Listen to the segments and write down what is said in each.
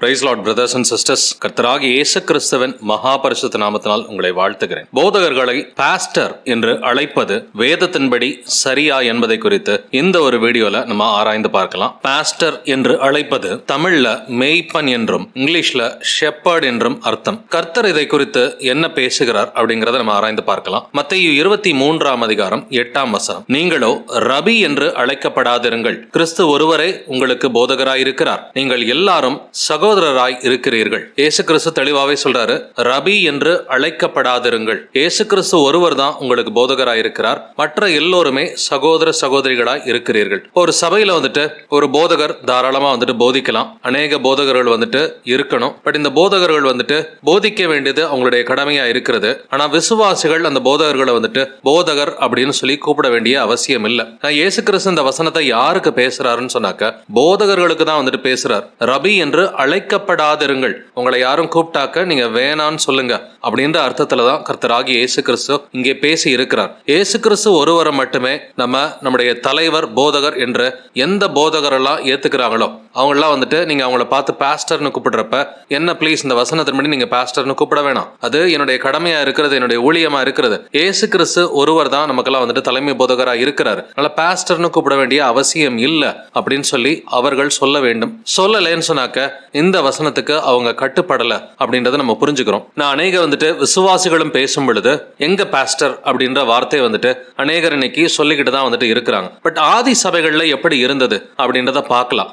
Praise lord brothers and sisters கர்த்தராக இயேசு கிறிஸ்துவின் மகா பரிசுத்த நாமத்தினால் உங்களை வாழ்த்துகிறேன். போதகர்களை பாஸ்டர் என்று அழைப்பது வேதத்தின்படி சரியா என்பதை குறித்து இந்த ஒரு வீடியோல நம்ம ஆராய்ந்து பார்க்கலாம். பாஸ்டர் என்று அழைப்பது தமிழ்ல மெய்ப்பன் என்றும் இங்கிலீஷ்ல ஷெப்பர்ட் என்றும் அர்த்தம். கர்த்தர் இதை குறித்து என்ன பேசுகிறார் அப்படிங்கறத நம்ம ஆராய்ந்து பார்க்கலாம். மத்திய இருபத்தி மூன்றாம் அதிகாரம் எட்டாம் வசனம். நீங்களோ ரபி என்று அழைக்கப்படாதிருங்கள். கிறிஸ்து ஒருவரே உங்களுக்கு போதகராயிருக்கிறார். நீங்கள் எல்லாரும் சகோ சகோதரராய் இருக்கிறீர்கள். இயேசு கிறிஸ்து தெளிவாவே சொல்றாரு ரபி என்று அழைக்கப்படாதிருங்கள். இயேசு கிறிஸ்து ஒருவர் தான் உங்களுக்கு போதகராய் இருக்கிறார் மற்ற எல்லோருமே சகோதர சகோதரிகளாய் இருக்கிறீர்கள். ஒரு சபையில வந்துட்டு ஒரு போதகர் தாராளமா வந்துட்டு போதிக்கலாம். அநேக போதகர்கள் வந்துட்டு இருக்கணும். பட் இந்த போதகர்கள் வந்துட்டு போதிக்க வேண்டியது அவங்களுடைய கடமையா இருக்கிறது. ஆனா விசுவாசிகள் அந்த போதகர்களை வந்துட்டு போதகர் அப்படின்னு சொல்லி கூப்பிட வேண்டிய அவசியம் இல்ல. இயேசு கிறிஸ்து இந்த வசனத்தை யாருக்கு பேசுறாருன்னு சொன்னாக்க போதகர்களுக்கு தான் வந்துட்டு பேசுறார். ரபி என்று அழை அழைக்கப்படாதிருங்கள். உங்களை யாரும் கூப்பிட்டாக்க நீங்க வேணான்னு சொல்லுங்க. அப்படின்ற அர்த்தத்துல தான் கர்த்தராகி இயேசு கிறிஸ்து இங்கே பேசி இருக்கிறார். இயேசு கிறிஸ்து ஒருவரை மட்டுமே நம்ம நம்முடைய தலைவர் போதகர் என்று எந்த போதகரெல்லாம் ஏத்துக்கிறாங்களோ அவங்களாம் வந்துட்டு நீங்க அவங்கள பார்த்து பாஸ்டர்னு கூப்பிடுறப்ப என்ன ப்ளீஸ் இந்த வசனத்தின் படி நீங்க பாஸ்டர்னு கூப்பிட வேணாம். அது என்னுடைய கடமையா இருக்கிறது என்னுடைய ஊழியமா இருக்கிறது. ஏசு கிறிஸ்து ஒருவர் தான் நமக்கெல்லாம் வந்துட்டு தலைமை போதகரா இருக்கிறார். அதனால பாஸ்டர்னு கூப்பிட வேண்டிய அவசியம் இல்ல அப்படின்னு சொல்லி அவர்கள் சொல்ல வேண்டும். சொல்லலைன்னு சொன்னாக்க இந்த வசனத்துக்கு அவங்க கட்டுப்படல அப்படின்றத நம்ம புரிஞ்சுக்கிறோம். நான் அநேக வந்துட்டு விசுவாசிகளும் பேசும் பொழுது எங்க பாஸ்டர் அப்படின்ற வார்த்தை வந்துட்டு அநேகர் இன்னைக்கு சொல்லிக்கிட்டு தான் வந்துட்டு இருக்கிறாங்க. பட் ஆதி சபைகள்ல எப்படி இருந்தது அப்படின்றத பார்க்கலாம்.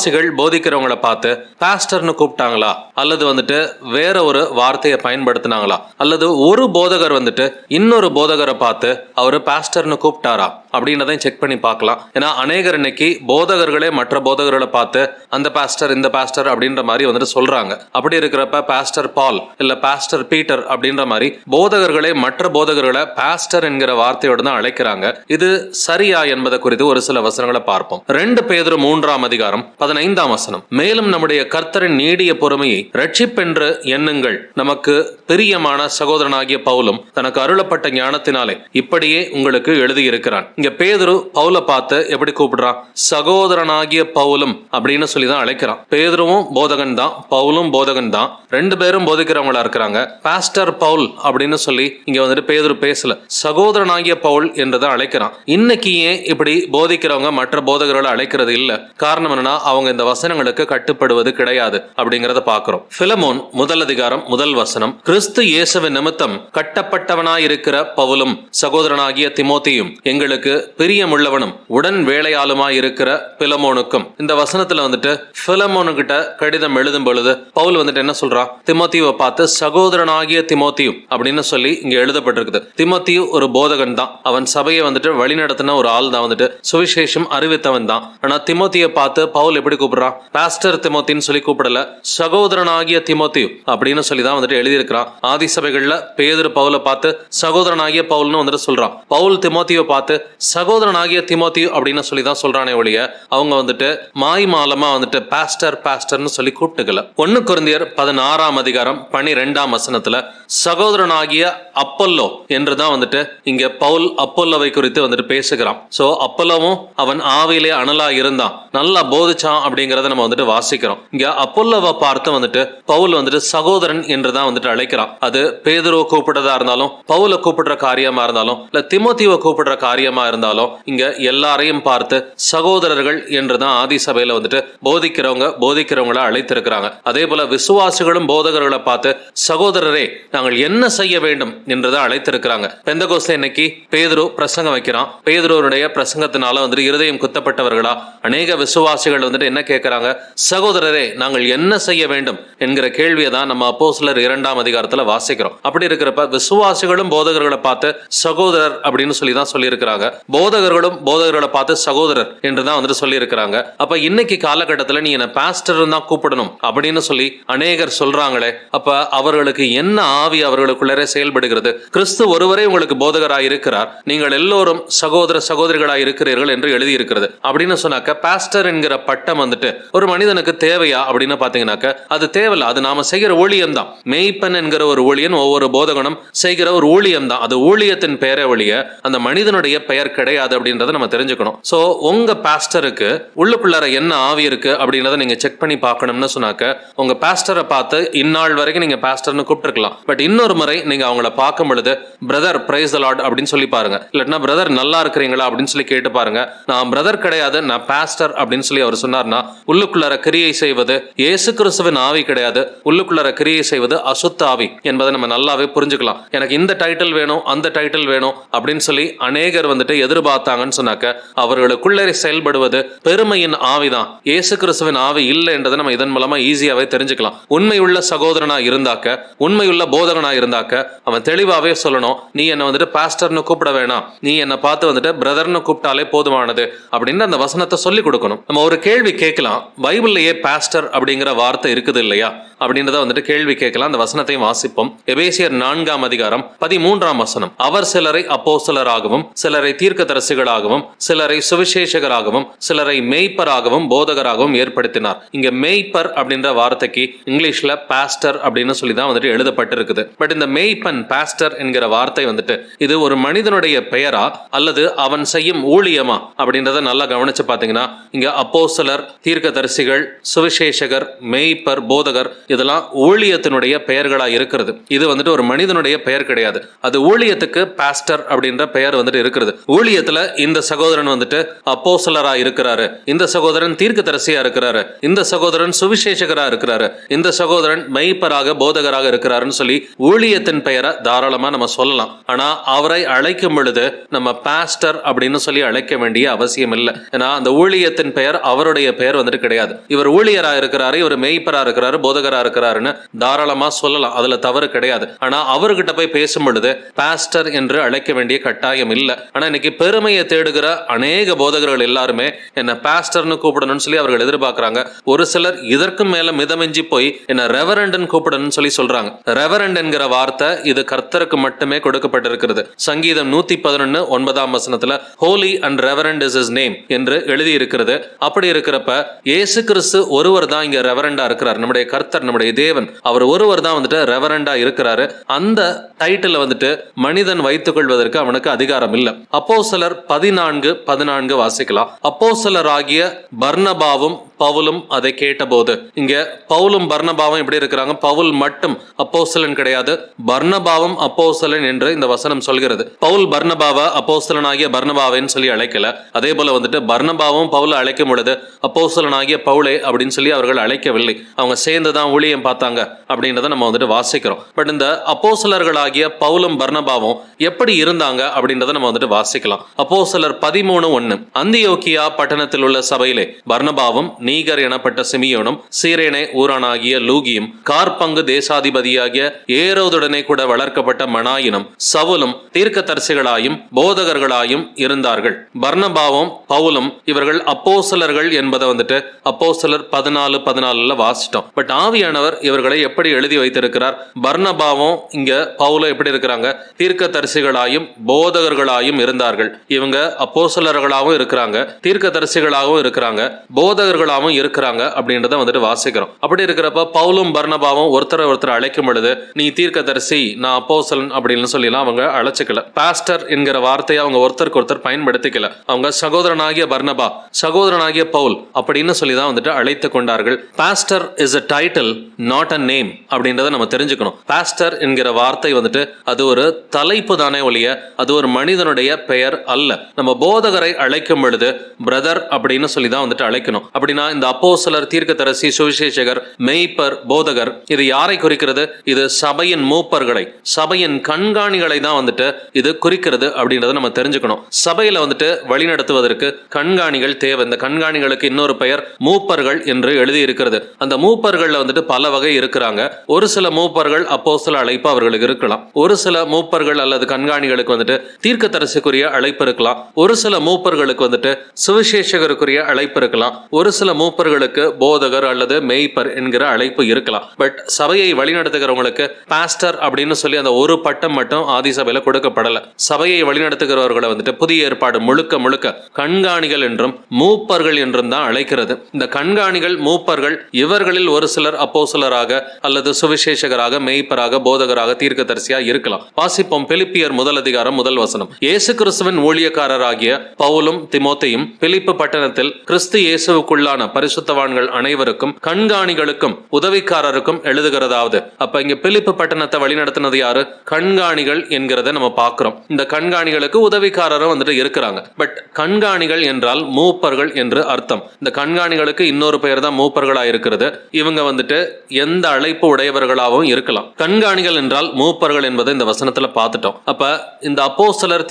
விசுவாசிகள் போதிக்கிறவங்கள பார்த்து பாஸ்டர்னு கூப்பிட்டாங்களா? அல்லது வந்துட்டு வேற ஒரு வார்த்தையை பயன்படுத்தினாங்களா? அல்லது ஒரு போதகர் வந்துட்டு இன்னொரு போதகரை பார்த்து அவர் பாஸ்டர்னு கூப்பிட்டாரா? அப்படின்றதையும் செக் பண்ணி பார்க்கலாம். ஏன்னா அநேகர் இன்னைக்கு போதகர்களே மற்ற போதகர்களை பார்த்து அந்த பாஸ்டர் இந்த பாஸ்டர் அப்படின்ற மாதிரி வந்துட்டு சொல்றாங்க. அப்படி இருக்கிறப்ப பாஸ்டர் பால் இல்ல பாஸ்டர் பீட்டர் அப்படின்ற மாதிரி போதகர்களே மற்ற போதகர்களை பாஸ்டர் என்கிற வார்த்தையோடு தான் அழைக்கிறாங்க. இது சரியா என்பதை குறித்து ஒரு சில வசனங்களை பார்ப்போம். ரெண்டு பேதர் மூன்றாம் அதிகாரம் பதினைந்தாம் வசனம். மேலும் நம்முடைய கர்த்தரின் நீடிய பொறுமையை ரட்சிப்பென்று எண்ணுங்கள். நமக்கு பிரியமான சகோதரனாகிய பவுலும் தனக்கு அருளப்பட்ட ஞானத்தினாலே இப்படியே உங்களுக்கு எழுதியிருக்கிறான். இங்க பேதுரு பவுல பார்த்து எப்படி கூப்பிடுறான் சகோதரனாகிய பவுலும் அப்படின்னு சொல்லி தான் அழைக்கிறான். பேதுருவும் போதகன் தான் பவுலும் போதகன் தான். ரெண்டு பேரும் போதிக்கிறவங்களா இருக்கிறாங்க. பாஸ்டர் பவுல் அப்படின்னு சொல்லி இங்க வந்துட்டு பேதுரு பேசல. சகோதரனாகிய பவுல் என்றுதான் அழைக்கிறான். இன்னைக்கு ஏன் இப்படி போதிக்கிறவங்க மற்ற போதகர்களை அழைக்கிறது இல்ல? காரணம் என்னன்னா அவங்க இந்த வசனங்களுக்கு கட்டுப்படுவது கிடையாது அப்படிங்கறத பாக்குறோம் பிலமோன் முதல் அதிகாரம் முதல் வசனம். கிறிஸ்து இயேசுவின் நிமித்தம் கட்டப்பட்டவனாயிருக்கிற பவுலும் சகோதரனாகிய திமோத்தியும் எங்களுக்கு பிரியமுள்ளவனும் உடன் வேலையாளுமாய் இருக்கிற பிலமோனுக்கும். இந்த வசனத்துல வந்துட்டு பிலமோனு கிட்ட கடிதம் எழுதும் பொழுது பவுல் வந்துட்டு என்ன சொல்றான் திமோத்தியுவை பார்த்து சகோதரனாகிய திமோத்தியும் அப்படின்னு சொல்லி இங்க எழுதப்பட்டிருக்குது. திமோத்தியு ஒரு போதகன் தான். அவன் சபையை வந்துட்டு வழிநடத்தின ஒரு ஆள் தான் வந்துட்டு. சுவிசேஷம் அறிவித்தவன் தான். ஆனா திமோத்தியை பார்த்து பவுல் எப்படி கூப்பிடுறான் பாஸ்டர் திமோத்தின்னு சொல்லி கூப்பிடல சகோதரனாகிய திமோத்தியு அப்படின்னு சொல்லி தான் வந்துட்டு எழுதியிருக்கிறான் ஆதி சபைகள்ல பேதர் பவுல பார்த்து சகோதரனாகிய பவுல்னு வந்துட்டு சொல்றான். பவுல் திமோத்தியை பார்த்து சகோதரனாகிய திமோத்தி அப்படின்னு சொல்லி தான் சொல்றானே ஒழிய அவங்க வந்துட்டு மாய் மாலமா வந்துட்டு பாஸ்டர் பாஸ்டர்னு சொல்லி கூப்பிட்டுக்கல. ஒன்னு குருந்தியர் பதினாறாம் அதிகாரம் பனிரெண்டாம் வசனத்துல சகோதரனாகிய அப்பல்லோ என்று தான் வந்துட்டு இங்க பவுல் அப்பல்லோவை குறித்து வந்துட்டு பேசுகிறான். சோ அப்பல்லோவும் அவன் ஆவியிலே அனலா இருந்தான். நல்லா போதிச்சான் அப்படிங்கறத நம்ம வந்துட்டு வாசிக்கிறோம். இங்க அப்பல்லோவை பார்த்து வந்துட்டு பவுல் வந்துட்டு சகோதரன் என்று தான் வந்துட்டு அழைக்கிறான். அது பேதுருவை கூப்பிடுறதா இருந்தாலும் பவுல கூப்பிடுற காரியமா இருந்தாலும் இல்ல திமோத்திவை கூப்பிடுற காரியமா இருந்தாலும் இங்க எல்லாரையும் பார்த்து சகோதரர்கள் என்று தான் ஆதி சபையில வந்துட்டு போதிக்கிறவங்க போதிக்கிறவங்கள அழைத்திருக்கிறாங்க. அதே போல விசுவாசிகளும் போதகர்களை பார்த்து சகோதரரே நாங்கள் என்ன செய்ய வேண்டும்? என்றுதான் அழைத்திருக்கிறாங்க. பெந்தகோஸ்தே இன்னைக்கு பேதுரு பிரசங்கம் வைக்கிறான். பேதுருவனுடைய பிரசங்கத்தினால வந்துட்டு இருதயம் குத்தப்பட்டவர்களா? அநேக விசுவாசிகள் வந்துட்டு என்ன கேட்கிறாங்க சகோதரரே நாங்கள் என்ன செய்ய வேண்டும்? என்கிற கேள்வியை தான் நம்ம அப்போ சிலர் இரண்டாம் அதிகாரத்துல வாசிக்கிறோம். அப்படி இருக்கிறப்ப விசுவாசிகளும் போதகர்களை பார்த்து சகோதரர் அப்படின்னு சொல்லி தான் சொல்லியிருக்கிறாங்க. போதகர்களும் போதகர்களை பார்த்து சகோதரர் என்று தான் வந்துட்டு சொல்லியிருக்கிறாங்க. அப்ப இன்னைக்கு காலகட்டத்தில் நீ என்ன பாஸ்டர் தான் கூப்பிடணும் அப்படின்னு சொல்லி அநேகர் சொல்றாங்களே. அப்ப அவர்களுக்கு என்ன ஆவி அவர்களுக்குள்ளே செயல்படுகிறது? கிறிஸ்து ஒருவரே உங்களுக்கு போதகராக இருக்கிறார். நீங்கள் எல்லோரும் சகோதர சகோதரிகளாக இருக்கிறீர்கள் என்று எழுதியிருக்கிறது. அப்படின்னு சொன்னாக்க பாஸ்டர் என்கிற பட்டம் வந்துட்டு ஒரு மனிதனுக்கு தேவையா அப்படின்னு பாத்தீங்கன்னாக்க அது தேவையில்ல. அது நாம செய்கிற ஊழியம் தான் மெய்ப்பன் என்கிற ஒரு ஊழியன் ஒவ்வொரு போதகனும் செய்கிற ஒரு ஊழியம் தான் அது ஊழியத்தின் பெயரை ஒழிய அந்த மனிதனுடைய பெயர் கிடையாது அப்படின்றத நம்ம தெரிஞ்சுக்கணும். ஸோ உங்க பாஸ்டருக்கு உள்ளுக்குள்ளார என்ன ஆவி இருக்கு அப்படின்றத நீங்க செக் பண்ணி பார்க்கணும்னு சொன்னாக்க உங்க பாஸ்டரை பார்த்து இந்நாள் வரைக்கும் நீங்க பாஸ்டர்னு கூப்பிட்டுருக்கலாம். பட் இன்னொரு முறை நீங்க அவங்கள பார்க்கும் பொழுது பிரதர் பிரைஸ் லார்ட் அப்படின்னு சொல்லி பாருங்க. இல்லாட்டினா பிரதர் நல்லா இருக்கிறீங்களா? அப்படின்னு சொல்லி கேட்டு பாருங்க. நான் பிரதர் கிடையாது நான் பாஸ்டர் அப்படின்னு சொல்லி அவர் சொன்னார்னா உள்ளுக்குள்ளார கிரியை செய்வது இயேசு கிறிஸ்துவின் ஆவி கிடையாது. உள்ளுக்குள்ளார கிரியை செய்வது அசுத்த ஆவி என்பதை நம்ம நல்லாவே புரிஞ்சுக்கலாம். எனக்கு இந்த டைட்டில் வேணும் அந்த டைட்டில் வேணும் அப்படின்னு சொல்லி அநேகர் வந்துட்டு வந்துட்டு எதிர்பார்த்தாங்கன்னு சொன்னாக்க அவர்களுக்குள்ளே செயல்படுவது பெருமையின் ஆவிதான். இயேசு கிறிஸ்துவின் ஆவி இல்லை என்றதை நம்ம இதன் மூலமா ஈஸியாவே தெரிஞ்சுக்கலாம். உண்மையுள்ள சகோதரனா இருந்தாக்க உண்மையுள்ள போதகனா இருந்தாக்க அவன் தெளிவாவே சொல்லணும் நீ என்ன வந்துட்டு பாஸ்டர்னு கூப்பிட வேணாம். நீ என்ன பார்த்து வந்துட்டு பிரதர்னு கூப்பிட்டாலே போதுமானது. அப்படின்னு அந்த வசனத்தை சொல்லி கொடுக்கணும். நம்ம ஒரு கேள்வி கேட்கலாம் பைபிள்லயே பாஸ்டர் அப்படிங்கிற வார்த்தை இருக்குது இல்லையா? அப்படின்றத வந்துட்டு கேள்வி கேட்கலாம். அந்த வசனத்தையும் வாசிப்போம். எபேசியர் நான்காம் அதிகாரம் பதிமூன்றாம் வசனம். அவர் சிலரை அப்போ சிலராகவும் சிலரை தீர்க்கதரிசிகளாகவும் சிலரை சுவிசேஷகராகவும் சிலரை மெய்ப்பராகவும் போதகராகவும் ஏற்படுத்தினார். இங்க மெய்ப்பர் அப்படின்ற வார்த்தைக்கு இங்கிலீஷ்ல பாஸ்டர் அப்படின்னு சொல்லி தான் வந்துட்டு எழுதப்பட்டிருக்குது. பட் இந்த மெய்ப்பன் பாஸ்டர் என்கிற வார்த்தை வந்துட்டு இது ஒரு மனிதனுடைய பெயரா அல்லது அவன் செய்யும் ஊழியமா அப்படின்றத நல்லா கவனிச்சு பாத்தீங்கன்னா இங்க அப்போசலர் தீர்க்கதரிசிகள் சுவிசேஷகர் மெய்ப்பர் போதகர் இதெல்லாம் ஊழியத்தினுடைய பெயர்களா இருக்கிறது. இது வந்துட்டு ஒரு மனிதனுடைய பெயர் கிடையாது. அது ஊழியத்துக்கு பாஸ்டர் அப்படின்ற பெயர் வந்துட்டு இருக்கிறது. ஊழியத்துல இந்த சகோதரன் வந்துட்டு அப்போஸ்தலரா இருக்கிறாரு. இந்த சகோதரன் தீர்க்கதரிசியா இருக்கிறாரு. இந்த சகோதரன் சுவிசேஷகரா இருக்கிறாரு. இந்த சகோதரன் மெய்ப்பராக போதகராக இருக்கிறாருன்னு சொல்லி ஊழியத்தின் பெயரை தாராளமா நம்ம சொல்லலாம். ஆனா அவரை அழைக்கும் பொழுது நம்ம பாஸ்டர் அப்படின்னு சொல்லி அழைக்க வேண்டிய அவசியம் இல்லை. ஏன்னா அந்த ஊழியத்தின் பெயர் அவருடைய பெயர் வந்துட்டு கிடையாது. இவர் ஊழியரா இருக்கிறாரு இவர் மெய்ப்பரா இருக்கிறாரு போதகரா இருக்கிறாருன்னு தாராளமா சொல்லலாம். அதுல தவறு கிடையாது. ஆனா அவர்கிட்ட போய் பேசும் பொழுது பாஸ்டர் என்று அழைக்க வேண்டிய கட்டாயம் இல்லை. ஆனா இன்னைக்கு பெருமையை தேடுகிற அநேக போதகர்கள் எல்லாருமே என்ன பாஸ்டர்னு கூப்பிடணும்னு சொல்லி அவர்கள் எதிர்பார்க்கறாங்க. ஒரு சிலர் இதற்கும் மேல மிதமிஞ்சி போய் என்ன ரெவரண்டன் கூப்பிடணும்னு சொல்லி சொல்றாங்க. ரெவரண்ட் என்கிற வார்த்தை இது கர்த்தருக்கு மட்டுமே கொடுக்கப்பட்டிருக்கிறது. சங்கீதம் நூத்தி பதினொன்னு ஒன்பதாம் வசனத்துல holy and reverend is is name என்று எழுதி இருக்கிறது அப்படி இருக்கிறப்ப இயேசு கிறிஸ்து ஒருவர் தான் இங்க ரெவரண்டா இருக்கிறார். நம்முடைய கர்த்தர் நம்முடைய தேவன் அவர் ஒருவர் தான் வந்துட்டு ரெவரண்டா இருக்கிறாரு. அந்த டைட்டில் வந்துட்டு மனிதன் வைத்துக் கொள்வதற்கு அவனுக்கு அதிகாரம் இல்லை. அப்போ சிலர் பதினான்கு பதினான்கு வாசிக்கலாம். அப்போ ஆகிய பர்ணபாவும் பவுலும் அதை கேட்டபோது இங்க பவுலும் பர்ணபாவும் எப்படி இருக்கிறாங்க? பவுல் மட்டும் அப்போசலன் கிடையாது பர்ணபாவும் அப்போசலன் என்று இந்த வசனம் சொல்கிறது. பவுல் பர்ணபாவ அப்போசலன் ஆகிய பர்னபாவேன்னு சொல்லி அழைக்கல. அதே போல வந்துட்டு பர்ணபாவும் பவுல அழைக்கும் பொழுது அப்போசலன் ஆகிய பவுலே அப்படின்னு சொல்லி அவர்கள் அழைக்கவில்லை. அவங்க சேர்ந்து தான் ஊழியம் பார்த்தாங்க அப்படின்றத நம்ம வந்துட்டு வாசிக்கிறோம். பட் இந்த அப்போசலர்களாகிய பவுலும் பர்ணபாவும் எப்படி இருந்தாங்க அப்படின்றத நம்ம வந்துட்டு வாசிக்கலாம். அப்போ சிலர் பதிமூணு ஒன்னு. அந்தியோக்கியா பட்டணத்தில் உள்ள சபையிலே பர்ணபாவும் நீகர் எனப்பட்ட சிமியோனும் சீரேனே ஊரானாகிய லூகியும் கார்பங்கு தேசாதிபதியாகிய ஏரோதுடனே கூட வளர்க்கப்பட்ட மனாயினும் சவுலும் தீர்க்கதரிசிகளாயும் போதகர்களாயும் இருந்தார்கள். பர்ணபாவும் பவுலும் இவர்கள் அப்போஸ்தலர்கள் என்பதை வந்துட்டு அப்போஸ்தலர் பதினாலு பதினாலுல வாசிட்டோம் பட் ஆவியானவர் இவர்களை எப்படி எழுதி வைத்திருக்கிறார்? பர்ணபாவும் இங்க பவுல எப்படி இருக்கிறாங்க? தீர்க்கதரிசிகளாயும் போதகர்களாயும் இருக்கிறார்கள். இவங்க அப்போசலர்களாகவும் இருக்கிறாங்க தீர்க்கதரிசிகளாகவும் இருக்கிறாங்க போதகர்களாகவும் இருக்கிறாங்க அப்படின்றத வந்துட்டு வாசிக்கிறோம். அப்படி இருக்கிறப்ப பவுலும் பர்ணபாவும் ஒருத்தரை ஒருத்தர் அழைக்கும் பொழுது நீ தீர்க்கதரிசி நான் அப்போசலன் அப்படின்னு சொல்லிலாம் அவங்க அழைச்சிக்கல. பாஸ்டர் என்கிற வார்த்தையை அவங்க ஒருத்தருக்கு ஒருத்தர் பயன்படுத்திக்கல. அவங்க சகோதரனாகிய பர்ணபா சகோதரனாகிய பவுல் அப்படின்னு சொல்லி தான் வந்துட்டு அழைத்து கொண்டார்கள். Pastor is a title not a name அப்படின்றத நம்ம தெரிஞ்சுக்கணும். பாஸ்டர் என்கிற வார்த்தை வந்துட்டு அது ஒரு தலைப்பு தானே ஒழிய அது ஒரு மனிதனுடைய பெயர் பெயர் அல்ல. நம்ம போதகரை அழைக்கும் பொழுது பிரதர் அப்படின்னு சொல்லி தான் வந்துட்டு அழைக்கணும். அப்படின்னா இந்த அப்போ அப்போஸ்தலர் தீர்க்கதரிசி சுவிசேஷகர் மெய்ப்பர் போதகர் இது யாரை குறிக்கிறது? இது சபையின் மூப்பர்களை சபையின் கண்காணிகளை தான் வந்துட்டு இது குறிக்கிறது அப்படின்றத நம்ம தெரிஞ்சுக்கணும். சபையில வந்துட்டு வழிநடத்துவதற்கு கண்காணிகள் தேவை. இந்த கண்காணிகளுக்கு இன்னொரு பெயர் மூப்பர்கள் என்று எழுதி இருக்கிறது. அந்த மூப்பர்கள்ல வந்துட்டு பல வகை இருக்கிறாங்க. ஒரு சில மூப்பர்கள் அப்போ சில அழைப்பு அவர்களுக்கு இருக்கலாம். ஒரு சில மூப்பர்கள் அல்லது கண்காணிகளுக்கு வந்துட்டு தீர்க்கதரிசிக்குரிய அழைப்பு இருக்கலாம் ஒரு சில மூப்பர்களுக்கு வந்துட்டு சுவிசேஷகருக்குரிய அழைப்பு இருக்கலாம் ஒரு சில மூப்பர்களுக்கு போதகர் அல்லது மெய்ப்பர் என்கிற அழைப்பு இருக்கலாம். பட் சபையை வழிநடத்துகிறவங்களுக்கு பாஸ்டர் அப்படின்னு சொல்லி அந்த ஒரு பட்டம் மட்டும் ஆதி சபையில கொடுக்கப்படல. சபையை வழிநடத்துகிறவர்களை வந்துட்டு புதிய ஏற்பாடு முழுக்க முழுக்க கண்காணிகள் என்றும் மூப்பர்கள் என்றும் தான் அழைக்கிறது. இந்த கண்காணிகள் மூப்பர்கள் இவர்களில் ஒரு சிலர் அப்போஸ்தலராக அல்லது சுவிசேஷகராக மெய்ப்பராக போதகராக தீர்க்கதரிசியா இருக்கலாம். வாசிப்போம் பிலிப்பியர் முதல் அதிகாரம் முதல் வசனம். இயேசு கிறிஸ்து கிறிஸ்துவின் ஊழியக்காரராகிய பவுலும் திமோத்தையும் பிலிப்பு பட்டணத்தில் கிறிஸ்து இயேசுவுக்குள்ளான பரிசுத்தவான்கள் அனைவருக்கும் கண்காணிகளுக்கும் உதவிக்காரருக்கும் எழுதுகிறதாவது. அப்ப இங்க பிலிப்பு பட்டணத்தை வழிநடத்தினது யாரு? கண்காணிகள் என்கிறத நம்ம பார்க்கிறோம். இந்த கண்காணிகளுக்கு உதவிக்காரரும் வந்துட்டு இருக்கிறாங்க. பட் கண்காணிகள் என்றால் மூப்பர்கள் என்று அர்த்தம். இந்த கண்காணிகளுக்கு இன்னொரு பெயர் தான் மூப்பர்களா இருக்கிறது. இவங்க வந்துட்டு எந்த அழைப்பு உடையவர்களாகவும் இருக்கலாம். கண்காணிகள் என்றால் மூப்பர்கள் என்பதை இந்த வசனத்துல பார்த்துட்டோம். அப்ப இந்த அப்போஸ்தலர்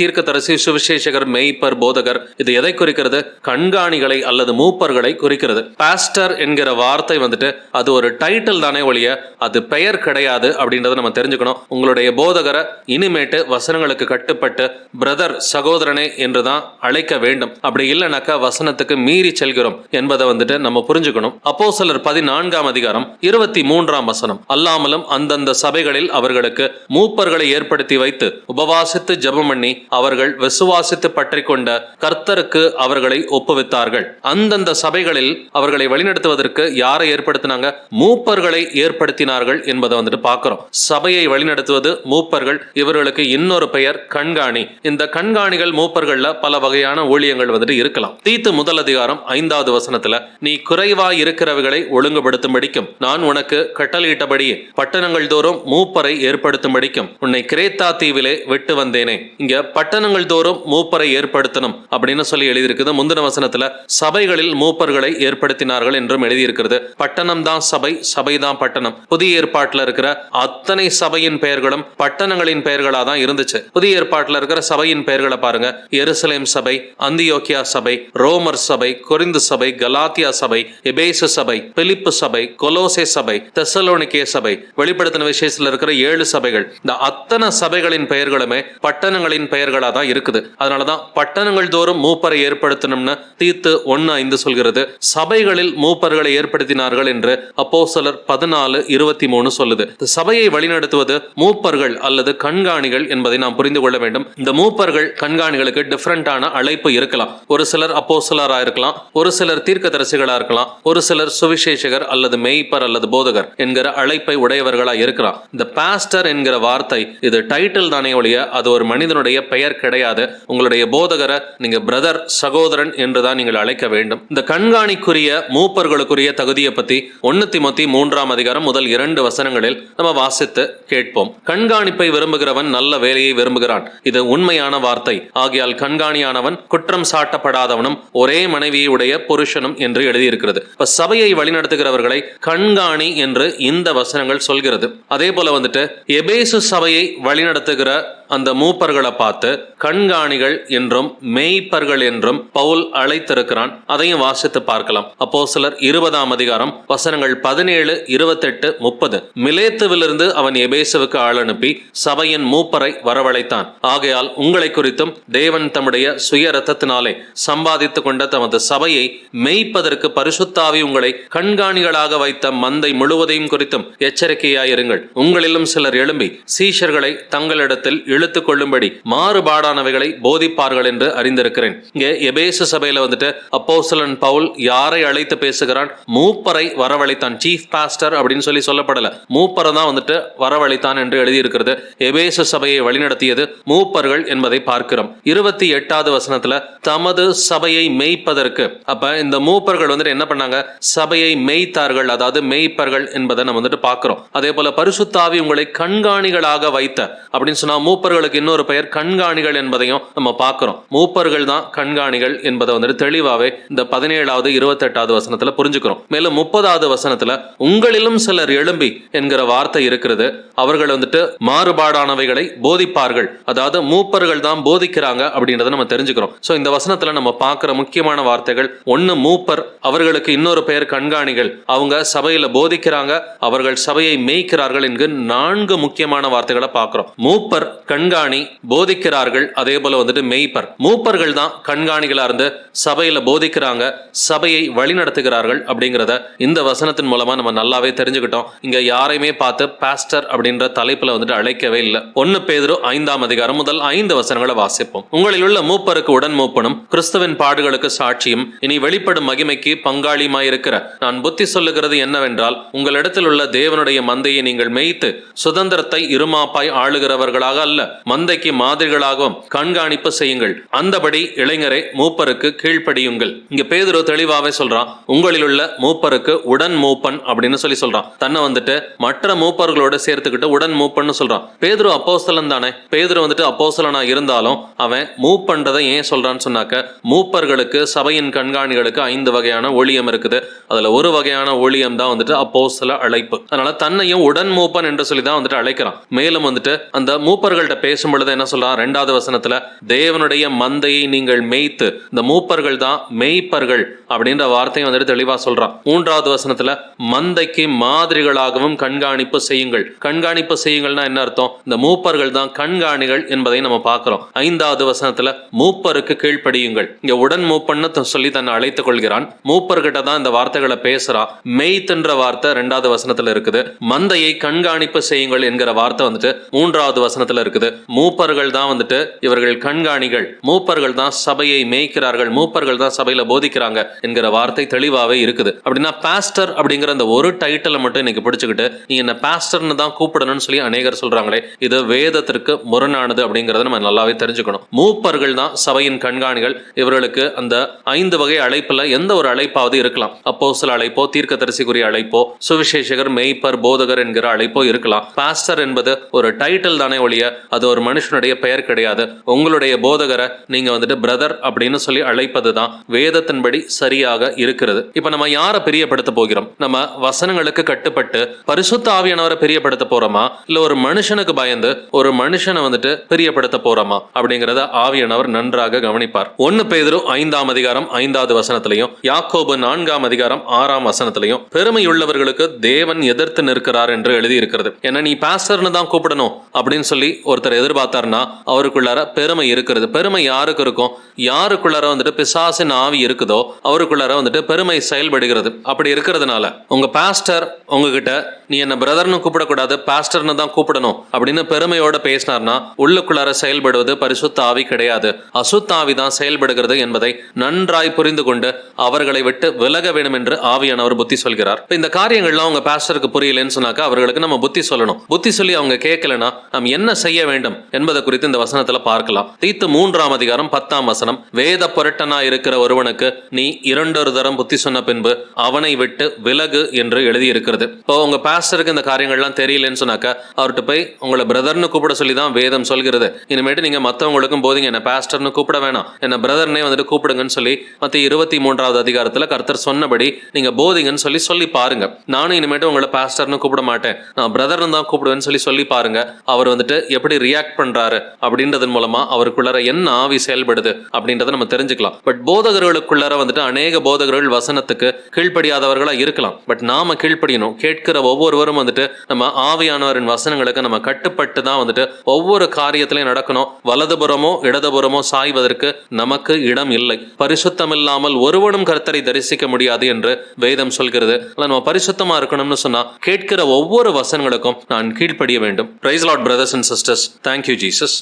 தீர்க்கதரிசி சுவிசேஷகர் மெய்ப்பர் போதகர் இது எதை குறிக்கிறது? கண்காணிகளை அல்லது மூப்பர்களை குறிக்கிறது. பாஸ்டர் என்கிற வார்த்தை வந்துட்டு அது ஒரு டைட்டில் தானே ஒழிய அது பெயர் கிடையாது அப்படின்றத நம்ம தெரிஞ்சுக்கணும். உங்களுடைய போதகரை இனிமேட்டு வசனங்களுக்கு கட்டுப்பட்டு பிரதர் சகோதரனே என்றுதான் அழைக்க வேண்டும். அப்படி இல்லைனாக்கா வசனத்துக்கு மீறி செல்கிறோம் என்பதை வந்துட்டு நம்ம புரிஞ்சுக்கணும். அப்போ சிலர் பதினான்காம் அதிகாரம் இருபத்தி மூன்றாம் வசனம். அல்லாமலும் அந்தந்த சபைகளில் அவர்களுக்கு மூப்பர்களை ஏற்படுத்தி வைத்து உபவாசித்து ஜெபம் பண்ணி அவர்கள் விசுவாசித்து பற்றி கொண்ட கர்த்தருக்கு அவர்களை ஒப்புவித்தார்கள். அந்தந்த சபைகளில் அவர்களை வழிநடத்துவதற்கு யாரை ஏற்படுத்தினாங்க? மூப்பர்களை ஏற்படுத்தினார்கள் என்பதை வந்துட்டு பார்க்கிறோம். சபையை வழிநடத்துவது மூப்பர்கள் இவர்களுக்கு இன்னொரு பெயர் கண்காணி. இந்த கண்காணிகள் மூப்பர்கள்ல பல வகையான ஊழியங்கள் வந்துட்டு இருக்கலாம். தீத்து முதல் அதிகாரம் ஐந்தாவது வசனத்துல நீ குறைவாய் இருக்கிறவைகளை ஒழுங்குபடுத்தும்படிக்கும். நான் உனக்கு கட்டளையிட்டபடியே பட்டணங்கள் தோறும் மூப்பரை ஏற்படுத்தும்படிக்கும். உன்னை கிரேத்தா தீவிலே விட்டு வந்தேனே. இங்க பட்டணங்கள் தோறும் மூப்பரை ஏற்படுத்தணும் அப்படின்னு சொல்லி எழுதியிருக்குது. முந்தின வசனத்துல சபைகளில் மூப்பர்களை ஏற்படுத்தினார்கள் என்றும் எழுதியிருக்கிறது. பட்டணம் தான் சபை சபை தான் பட்டணம். புதிய ஏற்பாட்டில் இருக்கிற அத்தனை சபையின் பெயர்களும் பட்டணங்களின் பெயர்களா தான் இருந்துச்சு. புதிய ஏற்பாட்டில் இருக்கிற சபையின் பெயர்களை பாருங்க. எருசலேம் சபை அந்தியோக்கியா சபை ரோமர் சபை கொரிந்து சபை கலாத்தியா சபை எபேசு சபை பிலிப்பு சபை கொலோசே சபை தெசலோனிக்கே சபை. வெளிப்படுத்தின விசேஷத்துல இருக்கிற ஏழு சபைகள். இந்த அத்தனை சபைகளின் பெயர்களுமே பட்டணங்களின் பெயர்களா தான் இருக்குது. அதனாலதான் பட்டணங்கள் தோறும் மூப்பரை ஏற்படுத்தணும்னு தீத்து ஒன்னு ஐந்து சொல்கிறது. சபைகளில் மூப்பர்களை ஏற்படுத்தினார்கள் என்று அப்போ சிலர் பதினாலு இருபத்தி மூணு சொல்லுது. சபையை வழிநடத்துவது மூப்பர்கள் அல்லது கண்காணிகள் என்பதை நாம் புரிந்து கொள்ள வேண்டும். இந்த மூப்பர்கள் கண்காணிகளுக்கு டிஃப்ரெண்டான அழைப்பு இருக்கலாம். ஒரு சிலர் அப்போஸ்தலரா இருக்கலாம் ஒரு சிலர் தீர்க்கதரிசிகளா இருக்கலாம் ஒரு சிலர் சுவிசேஷகர் அல்லது மெய்ப்பர் அல்லது போதகர் என்கிற அழைப்பை உடையவர்களா இருக்கலாம். இந்த பாஸ்டர் என்கிற வார்த்தை இது டைட்டில் தானே ஒழிய அது ஒரு மனிதனுடைய பெயர் கிடையாது. கிடையாது உங்களுடைய போதகரை நீங்க பிரதர் சகோதரன் என்றுதான் நீங்கள் அழைக்க வேண்டும். இந்த கண்காணிக்குரிய மூப்பர்களுக்குரிய தகுதியை பத்தி ஒன்னு திமுத்தி மூன்றாம் அதிகாரம் முதல் இரண்டு வசனங்களில் நம்ம வாசித்து கேட்போம். கண்காணிப்பை விரும்புகிறவன் நல்ல வேலையை விரும்புகிறான். இது உண்மையான வார்த்தை. ஆகியால் கண்காணியானவன் குற்றம் சாட்டப்படாதவனும் ஒரே மனைவியுடைய புருஷனும் என்று எழுதியிருக்கிறது. இப்ப சபையை வழிநடத்துகிறவர்களை கண்காணி என்று இந்த வசனங்கள் சொல்கிறது. அதே போல வந்துட்டு எபேசு சபையை வழிநடத்துகிற அந்த மூப்பர்களை பார்த்து கண் கண்காணிகள் என்றும் மெய்ப்பர்கள் என்றும் பவுல் அழைத்திருக்கிறான். அதையும் வாசித்து பார்க்கலாம். அப்போ சிலர் இருபதாம் அதிகாரம் வசனங்கள் பதினேழு இருபத்தெட்டு முப்பது. மிலேத்துவிலிருந்து அவன் எபேசுவுக்கு ஆள் அனுப்பி சபையின் மூப்பரை வரவழைத்தான். ஆகையால் உங்களை குறித்தும் தேவன் தம்முடைய சுய ரத்தத்தினாலே சம்பாதித்துக் கொண்ட தமது சபையை மெய்ப்பதற்கு பரிசுத்தாவி உங்களை கண்காணிகளாக வைத்த மந்தை முழுவதையும் குறித்தும் எச்சரிக்கையாயிருங்கள். உங்களிலும் சிலர் எழும்பி சீஷர்களை தங்களிடத்தில் இழுத்துக் கொள்ளும்படி மாறுபாடானவை அவைகளை போதிப்பார்கள் என்று அறிந்திருக்கிறேன். இங்கே எபேசு சபையில வந்துட்டு அப்போசலன் பவுல் யாரை அழைத்து பேசுகிறான்? மூப்பரை வரவழைத்தான் சீஃப் பாஸ்டர் அப்படின்னு சொல்லி சொல்லப்படல. மூப்பரை தான் வந்துட்டு வரவழைத்தான் என்று எழுதியிருக்கிறது. எபேசு சபையை வழிநடத்தியது மூப்பர்கள் என்பதை பார்க்கிறோம். இருபத்தி எட்டாவது வசனத்துல தமது சபையை மெய்ப்பதற்கு. அப்ப இந்த மூப்பர்கள் வந்துட்டு என்ன பண்ணாங்க? சபையை மெய்த்தார்கள் அதாவது மெய்ப்பர்கள் என்பதை நம்ம வந்துட்டு பார்க்கிறோம். அதே போல பரிசுத்தாவி உங்களை கண்காணிகளாக வைத்த அப்படின்னு சொன்னா மூப்பர்களுக்கு இன்னொரு பெயர் கண்காணிகள் என்பதையும் நம்ம பார்க்குறோம். மூப்பர்கள் தான் கண்காணிகள் என்பதை வந்துட்டு தெளிவாகவே இந்த பதினேழாவது இருபத்தெட்டாவது வசனத்தில் புரிஞ்சுக்கிறோம். மேலும் முப்பதாவது வசனத்தில் உங்களிலும் சிலர் எழும்பி என்கிற வார்த்தை இருக்கிறது. அவர்கள் வந்துட்டு மாறுபாடானவைகளை போதிப்பார்கள். அதாவது மூப்பர்கள் தான் போதிக்கிறாங்க அப்படின்றத நம்ம தெரிஞ்சுக்கிறோம். ஸோ இந்த வசனத்தில் நம்ம பார்க்குற முக்கியமான வார்த்தைகள் ஒன்று மூப்பர் அவர்களுக்கு இன்னொரு பெயர் கண்காணிகள். அவங்க சபையில் போதிக்கிறாங்க அவர்கள் சபையை மேய்க்கிறார்கள் என்கிற நான்கு முக்கியமான வார்த்தைகளை பார்க்குறோம். மூப்பர் கண்காணி போதிக்கிறார்கள் அதே போல வந்துட்டு மெய்ப்பர். மூப்பர்கள் தான் கண்காணிகளா இருந்து சபையில போதிக்கிறாங்க சபையை வழிநடத்துகிறார்கள் அப்படிங்கிறத இந்த வசனத்தின் மூலமா நம்ம நல்லாவே தெரிஞ்சுக்கிட்டோம். இங்க யாரையுமே பார்த்து பாஸ்டர் அப்படின்ற தலைப்புல வந்துட்டு அழைக்கவே இல்லை. ஒன்னு பேதரு ஐந்தாம் அதிகாரம் முதல் ஐந்து வசனங்களை வாசிப்போம். உங்களில் உள்ள மூப்பருக்கு உடன் மூப்பனும் கிறிஸ்துவின் பாடுகளுக்கு சாட்சியும் இனி வெளிப்படும் மகிமைக்கு பங்காளியுமாயிருக்கிற நான் புத்தி சொல்லுகிறது என்னவென்றால் உங்களிடத்தில் உள்ள தேவனுடைய மந்தையை நீங்கள் மேய்த்து சுதந்திரத்தை இருமாப்பாய் ஆளுகிறவர்களாக அல்ல மந்தைக்கு மாதிரிகளாகவும் கண்காணிப்பு செய்யுங்கள். அந்தபடி இளைஞரை மூப்பருக்கு கீழ்ப்படியுங்கள். இங்க பேதுரு தெளிவாவே சொல்றான். உங்களில் உள்ள மூப்பருக்கு உடன் மூப்பன் அப்படின்னு சொல்லி சொல்றான். தன்னை வந்துட்டு மற்ற மூப்பர்களோட சேர்த்துக்கிட்டு உடன் மூப்பன்னு சொல்றான். பேதுரு அப்போஸ்தலன் தானே. பேதுரு வந்துட்டு அப்போஸ்தலனா இருந்தாலும் அவன் மூவ் பண்றதை ஏன் சொல்றான்னு சொன்னாக்க மூப்பர்களுக்கு சபையின் கண்காணிகளுக்கு ஐந்து வகையான ஒளியம் இருக்குது. அதுல ஒரு வகையான ஒளியம் தான் வந்துட்டு அப்போஸ்தல அழைப்பு. அதனால தன்னையும் உடன் மூப்பன் என்று சொல்லி தான் வந்துட்டு அழைக்கிறான். மேலும் வந்துட்டு அந்த மூப்பர்கள்ட்ட பேசும் பொழுது என்ன சொல்றான்? ரெண்டாவது வசனத்துல தேவனுடைய மந்தையை நீங்கள் மேய்த்து இந்த மூப்பர்கள் தான் மேய்ப்பர்கள் அப்படின்ற வார்த்தையை வந்துட்டு தெளிவா சொல்றான். மூன்றாவது வசனத்துல மந்தைக்கு மாதிரிகளாகவும் கண்காணிப்பு செய்யுங்கள். கண்காணிப்பு செய்யுங்கள்னா என்ன அர்த்தம்? இந்த மூப்பர்கள் தான் கண்காணிகள் என்பதை நம்ம பார்க்கிறோம். ஐந்தாவது வசனத்துல மூப்பருக்கு கீழ்ப்படியுங்கள். இங்க உடன் மூப்பன்னு சொல்லி தன்னை அழைத்துக் கொள்கிறான். மூப்பர்கிட்ட தான் இந்த வார்த்தைகளை பேசுறான் மெய்த்துன்ற வார்த்தை ரெண்டாவது வசனத்துல இருக்குது. மந்தையை கண்காணிப்பு செய்யுங்கள் என்கிற வார்த்தை வந்துட்டு மூன்றாவது வசனத்துல இருக்குது. மூப்பர்கள் தான் வந்துட்டு இவர்கள் கண்காணிகள். மூப்பர்கள் தான் சபையை மேய்க்கிறார்கள். மூப்பர்கள் தான் சபையில போதிக்கிறாங்க என்கிற வார்த்தை தெளிவாவே இருக்குது. அப்படின்னா பாஸ்டர் அப்படிங்கிற அந்த ஒரு டைட்டிலை மட்டும் இன்னைக்கு பிடிச்சுக்கிட்டு நீ என்ன பாஸ்டர்னு தான் கூப்பிடணும்னு சொல்லி அநேகர் சொல்றாங்களே இது வேதத்திற்கு முரணானது அப்படிங்கறத நம்ம நல்லாவே தெரிஞ்சுக்கணும். மூப்பர்கள் தான் சபையின் கண்காணிகள். இவர்களுக்கு அந்த ஐந்து வகை அழைப்புல எந்த ஒரு அழைப்பாவது இருக்கலாம். அப்போ சில அழைப்போ தீர்க்கதரிசிக்குரிய அழைப்போ சுவிசேஷகர் மெய்ப்பர் போதகர் என்கிற அழைப்போ இருக்கலாம். பாஸ்டர் என்பது ஒரு டைட்டில் தானே ஒழிய அது ஒரு மனுஷனுடைய பெயர் கிடையாது. உங்களுடைய போதகரை நீங்க வந்துட்டு பிரதர் அப்படின்னு சொல்லி அழைப்பது தான் வேதத்தின்படி சரியாக இருக்கிறது. இப்ப நம்ம யாரை பிரியப்படுத்த போகிறோம்? நம்ம வசனங்களுக்கு கட்டுப்பட்டு பரிசுத்த ஆவியானவரை பிரியப்படுத்த போறோமா? இல்ல ஒரு மனுஷனுக்கு பயந்து ஒரு மனுஷனை வந்துட்டு பிரியப்படுத்த போறோமா? அப்படிங்கறத ஆவியானவர் நன்றாக கவனிப்பார். ஒன்னு பேதரும் ஐந்தாம் அதிகாரம் ஐந்தாவது வசனத்திலையும் யாக்கோபு நான்காம் அதிகாரம் ஆறாம் வசனத்திலையும் பெருமையுள்ளவர்களுக்கு தேவன் எதிர்த்து நிற்கிறார் என்று எழுதி இருக்கிறது ஏன்னா நீ பாஸ்டர்னு தான் கூப்பிடணும் அப்படின்னு சொல்லி ஒருத்தர் எதிர்பார்த்தாருன்னா அவருக்குள்ளார பெருமை இருக்கிறது. பெருமை யாருக்கு இருக்கும்? யாருக்குள்ளார வந்துட்டு பிசாசின் ஆவி இருக்குதோ அவருக்குள்ளார வந்துட்டு பெருமை செயல்படுகிறது. அப்படி இருக்கிறதுனால உங்க பாஸ்டர் உங்ககிட்ட நீ என்ன பிரதர்னு கூப்பிடக்கூடாது பாஸ்டர்னு தான் கூப்பிடணும். அப்படின்னு பெருமையோட பேசினார்னா உள்ளுக்குள்ளார செயல்படுவது பரிசுத்த ஆவி கிடையாது. அசுத்த ஆவி தான் செயல்படுகிறது என்பதை நன்றாய் புரிந்து கொண்டு அவர்களை விட்டு விலக வேண்டும் என்று ஆவியானவர் புத்தி சொல்கிறார். இந்த காரியங்கள்லாம் உங்க பாஸ்டருக்கு புரியலன்னு சொன்னாக்கா அவர்களுக்கு நம்ம புத்தி சொல்லணும். புத்தி சொல்லி அவங்க கேட்கலனா நாம் என்ன செய்ய வேண்டும் என்பதை குறித்து இந்த வசனத்துல பார்க்கலாம். தீத்து மூன்றாம் அதிகாரம் பத்தாம் வசனம். வேத புரட்டனா இருக்கிற ஒருவனுக்கு நீ இரண்டொரு தரம் புத்தி சொன்ன பின்பு அவனை விட்டு விலகு என்று எழுதி இருக்கிறது இப்போ உங்க பாஸ்டருக்கு இந்த காரியங்கள்லாம் தெரியலன்னு சொன்னாக்க அவர்கிட்ட போய் உங்களை பிரதர்னு கூப்பிட சொல்லி தான் வேதம் சொல்கிறது. இனிமேட்டு நீங்க மற்றவங்களுக்கும் போதிங்க என்ன பாஸ்டர்னு கூப்பிட வேணாம். என்ன பிரதர்னே வந்துட்டு கூப்பிடுங்கன்னு சொல்லி மற்ற இருபத்தி மூன்றாவது அதிகாரத்துல கர்த்தர் சொன்னபடி நீங்க போதிங்கன்னு சொல்லி சொல்லி பாருங்க. நானும் இனிமேட்டு உங்களை பாஸ்டர்னு கூப்பிட மாட்டேன். நான் பிரதர்னு தான் கூப்பிடுவேன்னு சொல்லி சொல்லி பாருங்க. அவர் வந்துட்டு எப்படி ரியாக்ட் பண்றாரு அப்படின்றதன் மூலமா அவருக்குள்ளார என்ன ஆவி செயல்படுது அப்படின்றத நம்ம தெரிஞ்சுக்கலாம். பட் போதகர்களுக்குள்ளார வந்துட்டு அநேக போதகர்கள் வசனத்துக்கு கீழ்ப்படியாதவர்களா இருக்கலாம். பட் நாம கீழ்ப்படியணும். கேட்கிற ஒவ்வொருவரும் வந்துட்டு நம்ம ஆவியானவரின் வசனங்களுக்கு நம்ம கட்டுப்பட்டு தான் வந்துட்டு ஒவ்வொரு காரியத்திலையும் நடக்கணும். வலதுபுறமோ இடதுபுறமோ சாய்வதற்கு நமக்கு இடம் இல்லை. பரிசுத்தம் இல்லாமல் ஒருவனும் கர்த்தரை தரிசிக்க முடியாது என்று வேதம் சொல்கிறது. நம்ம பரிசுத்தமா இருக்கணும்னு சொன்னா கேட்கிற ஒவ்வொரு வசனங்களுக்கும் நான் கீழ்ப்படிய வேண்டும். Praise lord brothers and sisters thank you Jesus